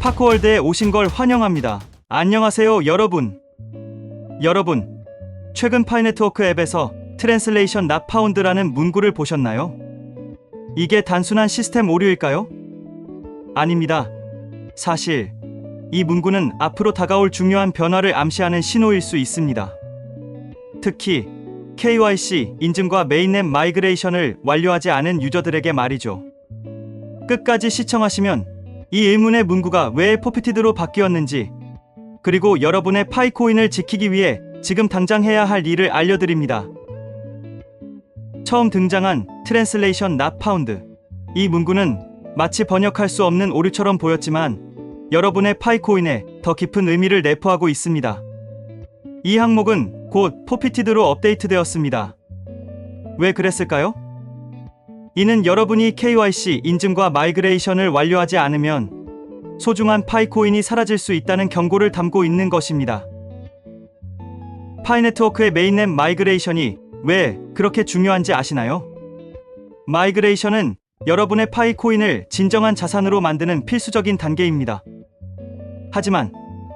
파크월드에 오신 걸 환영합니다. 안녕하세요, 여러분. 여러분, 최근 파이네트워크 앱에서 트랜슬레이션 나 파운드라는 문구를 보셨나요? 이게 단순한 시스템 오류일까요? 아닙니다. 사실 이 문구는 앞으로 다가올 중요한 변화를 암시하는 신호일 수 있습니다. 특히 KYC 인증과 메인넷 마이그레이션을 완료하지 않은 유저들에게 말이죠. 끝까지 시청하시면 이 의문의 문구가 왜 포피티드로 바뀌었는지 그리고 여러분의 파이코인을 지키기 위해 지금 당장 해야 할 일을 알려드립니다. 처음 등장한 트랜슬레이션 나 파운드 이 문구는 마치 번역할 수 없는 오류처럼 보였지만 여러분의 파이코인에 더 깊은 의미를 내포하고 있습니다. 이 항목은 곧 포피티드로 업데이트되었습니다. 왜 그랬을까요? 이는 여러분이 KYC 인증과 마이그레이션을 완료하지 않으면 소중한 파이코인이 사라질 수 있다는 경고를 담고 있는 것입니다. 파이 네트워크의 메인넷 마이그레이션이 왜 그렇게 중요한지 아시나요? 마이그레이션은 여러분의 파이코인을 진정한 자산으로 만드는 필수적인 단계입니다. 하지만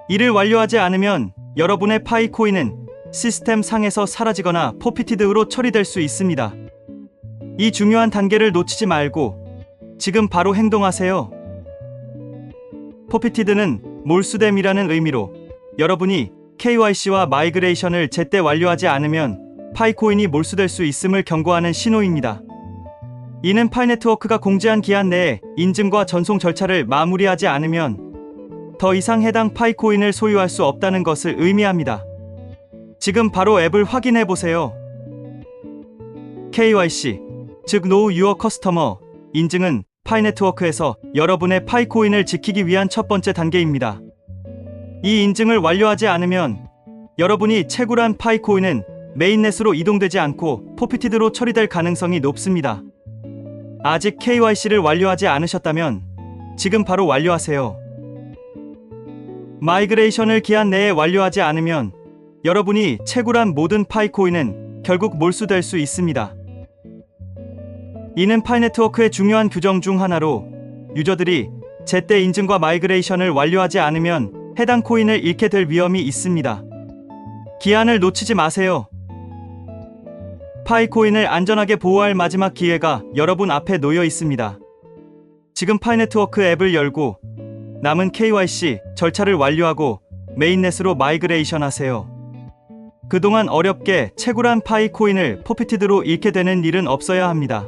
이를 완료하지 않으면 여러분의 파이코인은 시스템 상에서 사라지거나 포피티드로 처리될 수 있습니다. 이 중요한 단계를 놓치지 말고 지금 바로 행동하세요. 포피티드는 몰수됨이라는 의미로 여러분이 KYC와 마이그레이션을 제때 완료하지 않으면 파이코인이 몰수될 수 있음을 경고하는 신호입니다. 이는 파이 네트워크가 공지한 기한 내에 인증과 전송 절차를 마무리하지 않으면 더 이상 해당 파이코인을 소유할 수 없다는 것을 의미합니다. 지금 바로 앱을 확인해 보세요. KYC, 즉 Know Your Customer 인증은 파이 네트워크에서 여러분의 파이 코인을 지키기 위한 첫 번째 단계입니다. 이 인증을 완료하지 않으면 여러분이 채굴한 파이 코인은 메인넷으로 이동되지 않고 포피티드로 처리될 가능성이 높습니다. 아직 KYC를 완료하지 않으셨다면 지금 바로 완료하세요. 마이그레이션을 기한 내에 완료하지 않으면 여러분이 채굴한 모든 파이코인은 결국 몰수될 수 있습니다. 이는 파이 네트워크의 중요한 규정 중 하나로 유저들이 제때 인증과 마이그레이션을 완료하지 않으면 해당 코인을 잃게 될 위험이 있습니다. 기한을 놓치지 마세요. 파이 코인을 안전하게 보호할 마지막 기회가 여러분 앞에 놓여 있습니다. 지금 파이 네트워크 앱을 열고 남은 KYC 절차를 완료하고 메인넷으로 마이그레이션 하세요. 그동안 어렵게 채굴한 파이 코인을 포피티드로 잃게 되는 일은 없어야 합니다.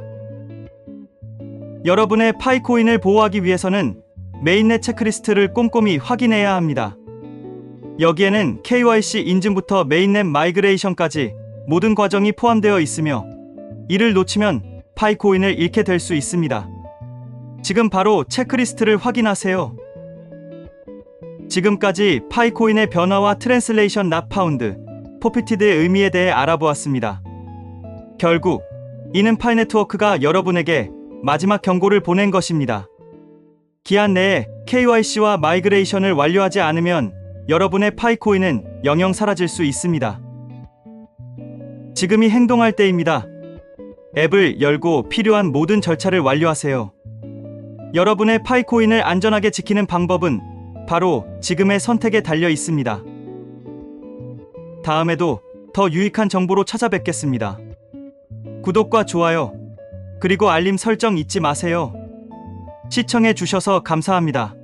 여러분의 파이코인을 보호하기 위해서는 메인넷 체크리스트를 꼼꼼히 확인해야 합니다. 여기에는 KYC 인증부터 메인넷 마이그레이션까지 모든 과정이 포함되어 있으며 이를 놓치면 파이코인을 잃게 될 수 있습니다. 지금 바로 체크리스트를 확인하세요. 지금까지 파이코인의 변화와 트랜슬레이션 나 파운드, 포피티드의 의미에 대해 알아보았습니다. 결국 이는 파이 네트워크가 여러분에게 마지막 경고를 보낸 것입니다. 기한 내에 KYC와 마이그레이션을 완료하지 않으면 여러분의 파이코인은 영영 사라질 수 있습니다. 지금이 행동할 때입니다. 앱을 열고 필요한 모든 절차를 완료하세요. 여러분의 파이코인을 안전하게 지키는 방법은 바로 지금의 선택에 달려 있습니다. 다음에도 더 유익한 정보로 찾아뵙겠습니다. 구독과 좋아요, 그리고 알림 설정 잊지 마세요. 시청해 주셔서 감사합니다.